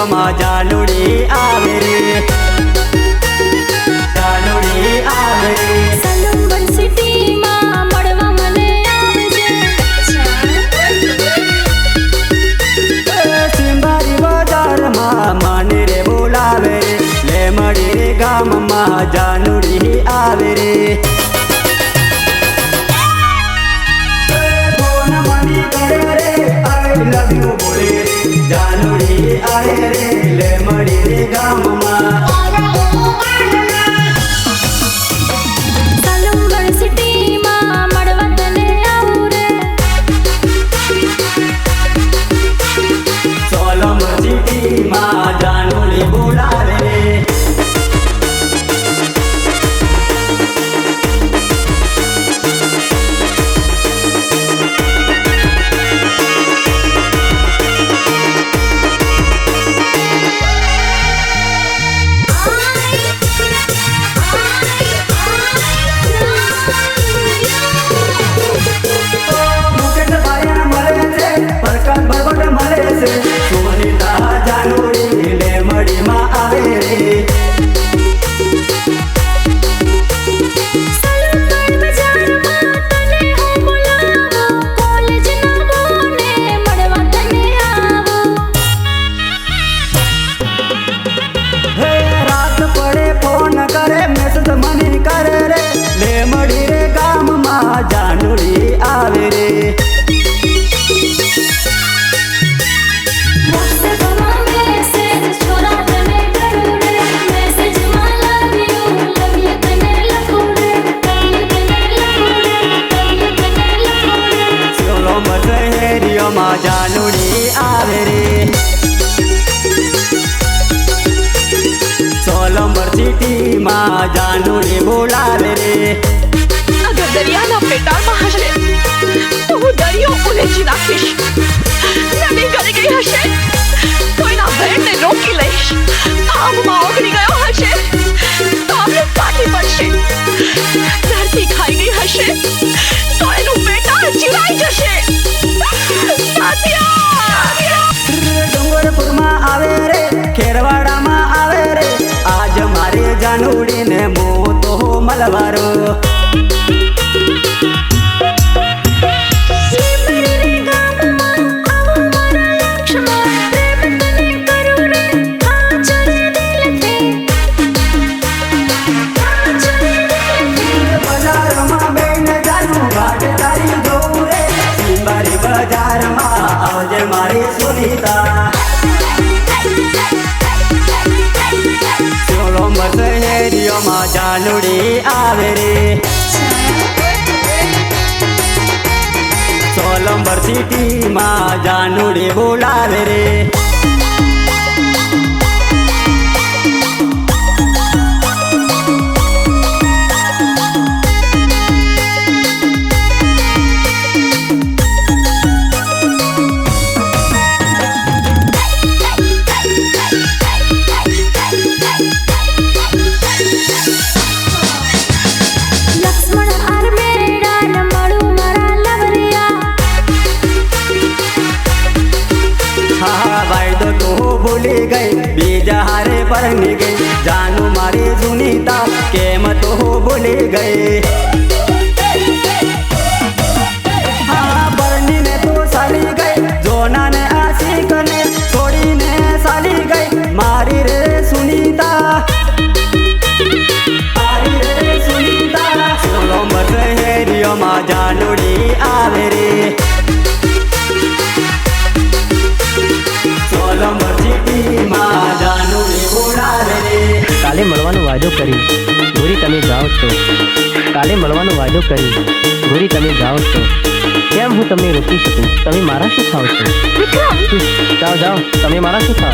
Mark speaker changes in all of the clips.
Speaker 1: શેરીઓમાં જાનુડી આવે આઈ love you બોલે જાનુડી આવે રે લે મળી રે ગામમાં. જાનુડી બોલાવે રે.
Speaker 2: અગર દરિયાના પેટાળમાં હશે તો હું દરિયો ઉલેચી નાખીશ. નદી ગળી ગઈ હશે એના વહેણને રોકી લઈશ. આબમાં ઓગળી ગયો હશે તો આપણે ફાટી પડશે. ધરતી ખાઈ ગઈ હશે તો એનું પેટા ચીરાઈ જશે.
Speaker 1: ડુંગરપુરમાં આવે રે ખેરવાડામાં આવે રે. આજ મારે જાનુડીને મો જાનુડી આવે રે. સોલંબર સિટીમાં જાનુડી બોલાવે રે. પરણી ગઈ. જાનું મારી સુનીતા કેમ તો ભૂલી ગઈ?
Speaker 3: કરી. ગોરી તમે જાઓ છો. કાલે મળવાનો વાયદો કરી. ગોરી તમે જાઓ છો. કેમ હું તમને રોકી શકું? તમે મારા શું ખાવ છો? જાઓ જાઓ. તમે મારા શું ખાવ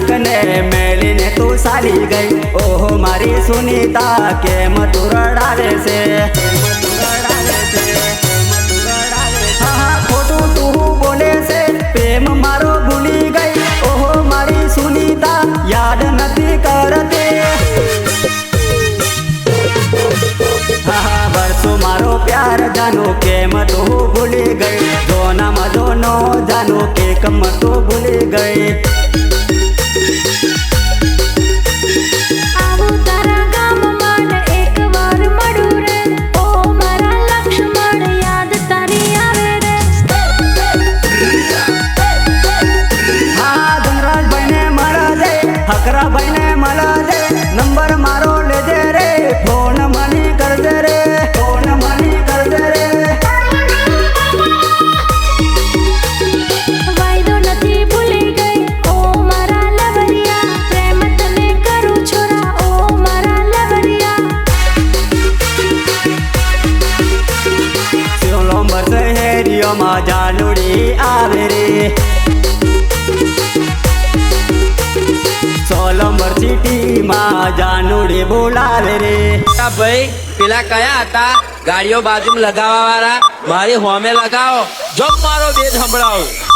Speaker 2: વિક્રમ
Speaker 1: મેલીને તું સારી ગઈ. ઓહો મારી સુનીતા કેમ તું રડાવે છે? मारो भूली गई। ओहो,
Speaker 4: मारी सुनीता, याद नती करते। बरसो मारो प्यार, जानो केम तो भूली गई। दोना
Speaker 1: मदोनो जानो के कम तो भूली गई। નંબર સિટીમાં જાનુડે બોલાવે રે.
Speaker 5: ભાઈ, પેલા કયા હતા? ગાડીઓ બાજુ લગાવવા વાળા મારી હોમે લગાવો. જો મારો બેજ સંભળાવો.